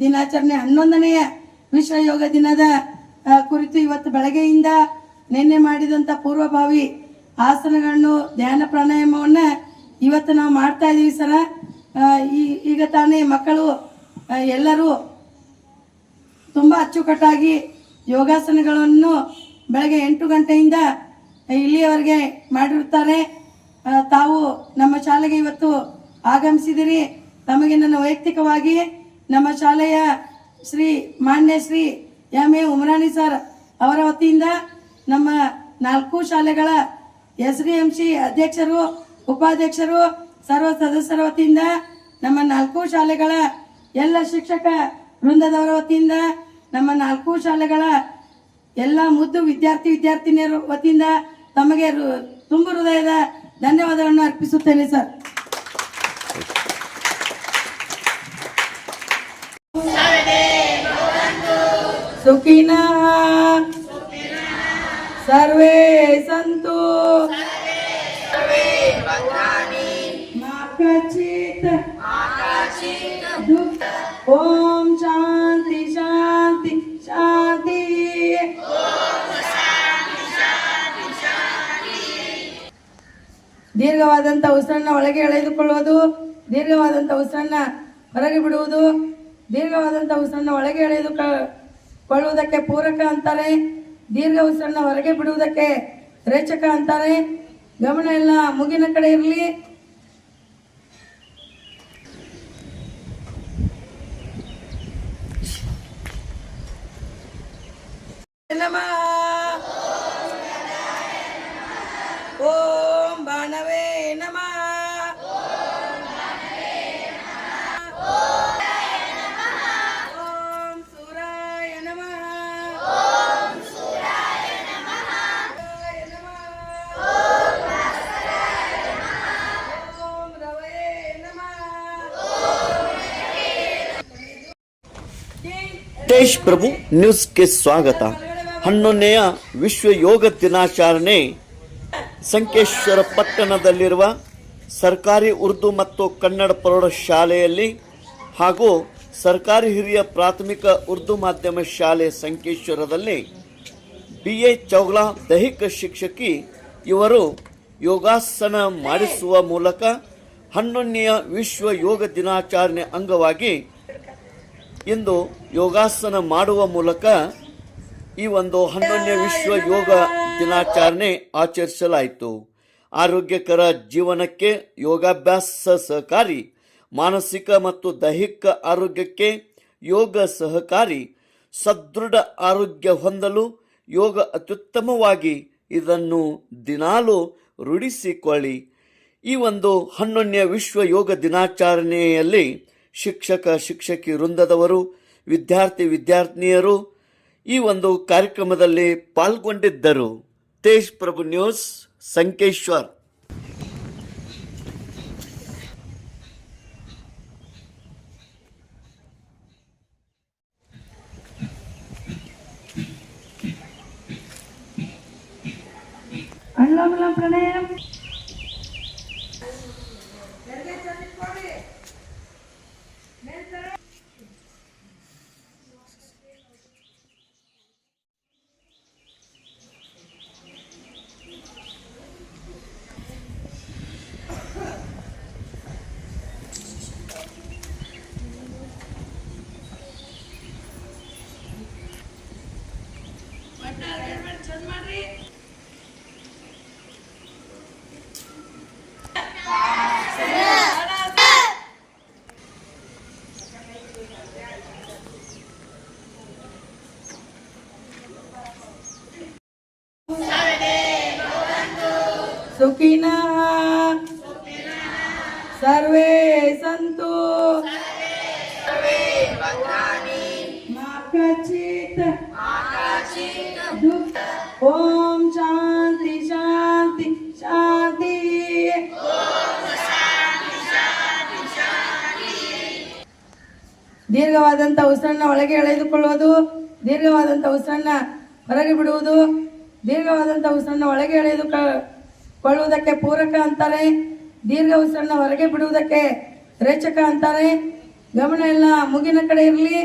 ದಿನಾಚರಣೆ ಹನ್ನೊಂದನೆಯ ವಿಶ್ವ ಯೋಗ ದಿನದ ಕುರಿತು ಇವತ್ತು ಬೆಳಗ್ಗೆಯಿಂದ ನಿನ್ನೆ ಮಾಡಿದಂಥ ಪೂರ್ವಭಾವಿ ಆಸನಗಳನ್ನು ಧ್ಯಾನ ಪ್ರಾಣಾಯಾಮವನ್ನು ಇವತ್ತು ನಾವು ಮಾಡ್ತಾ ಇದ್ದೀವಿ ಸರ. ಈ- ಈಗ ತಾನೇ ಮಕ್ಕಳು ಎಲ್ಲರೂ ತುಂಬ ಅಚ್ಚುಕಟ್ಟಾಗಿ ಯೋಗಾಸನಗಳನ್ನು ಬೆಳಗ್ಗೆ ಎಂಟು ಗಂಟೆಯಿಂದ ಇಲ್ಲಿಯವರೆಗೆ ಮಾಡಿರುತ್ತಾರೆ. ತಾವು ನಮ್ಮ ಶಾಲೆಗೆ ಇವತ್ತು ಆಗಮಿಸಿದಿರಿ. ತಮಗೆ ನನ್ನ ವೈಯಕ್ತಿಕವಾಗಿ ನಮ್ಮ ಶಾಲೆಯ ಶ್ರೀ ಮಾನ್ಯ Shri M A Umarani sir ಅವರ ವತಿಯಿಂದ ನಮ್ಮ ನಾಲ್ಕು ಶಾಲೆಗಳ ಎಸ್ ಡಿ ಎಂ ಸಿ ಅಧ್ಯಕ್ಷರು, ಉಪಾಧ್ಯಕ್ಷರು, ಸರ್ವ ಸದಸ್ಯರ ವತಿಯಿಂದ ನಮ್ಮ ನಾಲ್ಕು ಶಾಲೆಗಳ ಎಲ್ಲ ಶಿಕ್ಷಕ ವೃಂದದವರ ವತಿಯಿಂದ ನಮ್ಮ ನಾಲ್ಕು ಶಾಲೆಗಳ ಎಲ್ಲ ಮುದ್ದು ವಿದ್ಯಾರ್ಥಿ ವಿದ್ಯಾರ್ಥಿನಿಯರ ವತಿಯಿಂದ ತಮಗೆ ತುಂಬ ತುಂಬು ಹೃದಯದ ಧನ್ಯವಾದಗಳನ್ನು ಅರ್ಪಿಸುತ್ತೇನೆ ಸರ್. ಸುಖಿನ. ಸರ್ವೇ ಸಂತು. ಮಾ ಕಚಿತ್ ದುಃಖ. ಓಂ ಶಾಂತಿ ಶಾಂತಿ ಶಾಂತಿ. ದೀರ್ಘವಾದಂಥ ಉಸಿರನ್ನ ಒಳಗೆ ಎಳೆದುಕೊಳ್ಳುವುದು ದೀರ್ಘವಾದಂಥ ಉಸಿರನ್ನ ಹೊರಗೆ ಬಿಡುವುದು ದೀರ್ಘವಾದಂಥ ಉಸಿರನ್ನ ಒಳಗೆ ಎಳೆದು ಕೊಳ್ಳುವುದಕ್ಕೆ ಪೂರಕ ಅಂತಾರೆ, ದೀರ್ಘ ಉಸಿರನ್ನ ಹೊರಗೆ ಬಿಡುವುದಕ್ಕೆ ರೇಚಕ ಅಂತಾರೆ. ಗಮನ ಎಲ್ಲ ಮುಗಿನ ಕಡೆ ಇರಲಿ. ನಮಃ. ತೇಜ್ ಪ್ರಭು ನ್ಯೂಸ್ಗೆ ಸ್ವಾಗತ. ಹನ್ನೊಂದನೆಯ ವಿಶ್ವ ಯೋಗ ದಿನಾಚರಣೆ. ಸಂಕೇಶ್ವರ ಪಟ್ಟಣದಲ್ಲಿರುವ ಸರ್ಕಾರಿ ಉರ್ದು ಮತ್ತು ಕನ್ನಡ ಪ್ರೌಢಶಾಲೆಯಲ್ಲಿ ಹಾಗೂ ಸರ್ಕಾರಿ ಹಿರಿಯ ಪ್ರಾಥಮಿಕ ಉರ್ದು ಮಾಧ್ಯಮ ಶಾಲೆ ಸಂಕೇಶ್ವರದಲ್ಲಿ ಬಿ. ಎ. ಚೌಗ್ಲಾ, ದೈಹಿಕ ಶಿಕ್ಷಕಿ, ಇವರು ಯೋಗಾಸನ ಮಾಡಿಸುವ ಮೂಲಕ ಹನ್ನೊಂದನೆಯ ವಿಶ್ವ ಯೋಗ ದಿನಾಚರಣೆ ಅಂಗವಾಗಿ ಇಂದು ಯೋಗಾಸನ ಮಾಡುವ ಮೂಲಕ ಈ ಒಂದು ಹನ್ನೊಂದನೇ ವಿಶ್ವ ಯೋಗ ದಿನಾಚರಣೆ ಆಚರಿಸಲಾಯಿತು. ಆರೋಗ್ಯಕರ ಜೀವನಕ್ಕೆ ಯೋಗಾಭ್ಯಾಸ ಸಹಕಾರಿ, ಮಾನಸಿಕ ಮತ್ತು ದೈಹಿಕ ಆರೋಗ್ಯಕ್ಕೆ ಯೋಗ ಸಹಕಾರಿ, ಸದೃಢ ಆರೋಗ್ಯ ಹೊಂದಲು ಯೋಗ ಅತ್ಯುತ್ತಮವಾಗಿ ಇದನ್ನು ದಿನಾಲು ರೂಢಿಸಿಕೊಳ್ಳಿ. ಈ ಒಂದು ಹನ್ನೊಂದನೇ ವಿಶ್ವ ಯೋಗ ದಿನಾಚರಣೆಯಲ್ಲಿ ಶಿಕ್ಷಕ ಶಿಕ್ಷಕಿ ವೃಂದದವರು ವಿದ್ಯಾರ್ಥಿ ವಿದ್ಯಾರ್ಥಿನಿಯರು ಈ ಒಂದು ಕಾರ್ಯಕ್ರಮದಲ್ಲಿ ಪಾಲ್ಗೊಂಡಿದ್ದರು. ತೇಜ್ ಪ್ರಭು ನ್ಯೂಸ್ ಸಂಕೇಶ್ವರ್. ಪ್ರಣಯಂ. Sukina, Sarve Santo, Sarve Batani, Makachi. ಓಂ ಶಾಂತಿ ಶಾಂತಿ ಶಾಂತಿ. ದೀರ್ಘವಾದಂಥ ಉಸಿರನ್ನ ಒಳಗೆ ಎಳೆದುಕೊಳ್ಳುವುದು ದೀರ್ಘವಾದಂಥ ಉಸಿರನ್ನ ಹೊರಗೆ ಬಿಡುವುದು ದೀರ್ಘವಾದಂಥ ಉಸಿರನ್ನ ಒಳಗೆ ಎಳೆದು ಕೊಳ್ಳುವುದಕ್ಕೆ ಪೂರಕ ಅಂತಾರೆ, ದೀರ್ಘ ಉಸಿರನ್ನ ಹೊರಗೆ ಬಿಡುವುದಕ್ಕೆ ರೇಚಕ ಅಂತಾರೆ. ಗಮನ ಎಲ್ಲ ಮುಗಿನ ಕಡೆ ಇರಲಿ.